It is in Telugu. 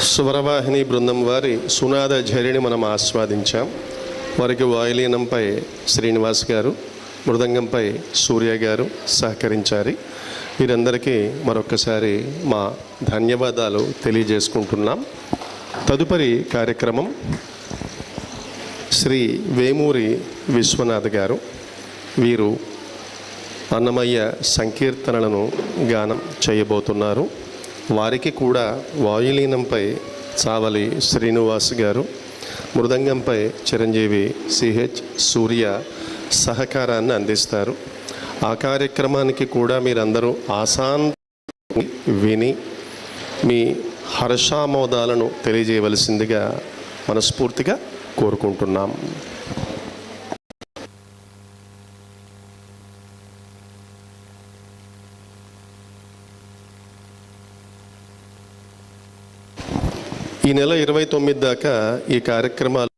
స్వరవాహిని బృందం వారి సునాద ఝరిని మనం ఆస్వాదించాం. వారికి వాయులీనంపై శ్రీనివాస్ గారు మృదంగంపై సూర్య గారు సహకరించారు. వీరందరికీ మరొక్కసారి మా ధన్యవాదాలు తెలియజేసుకుంటున్నాం. తదుపరి కార్యక్రమం శ్రీ వేమూరి విశ్వనాథ్ గారు. వీరు అన్నమయ్య సంకీర్తనలను గానం చేయబోతున్నారు. వారికి కూడా వాయులీనంపై చావలి శ్రీనివాస్ గారు మృదంగంపై చిరంజీవి సిహెచ్ సూర్య సహకారాన్ని అందిస్తారు. ఆ కార్యక్రమానికి కూడా మీరందరూ ఆసాన్ విని మీ హర్షామోదాలను తెలియజేయవలసిందిగా మనస్ఫూర్తిగా కోరుకుంటున్నాం. ఈ నెల ఇరవై తొమ్మిది దాకా ఈ కార్యక్రమాలు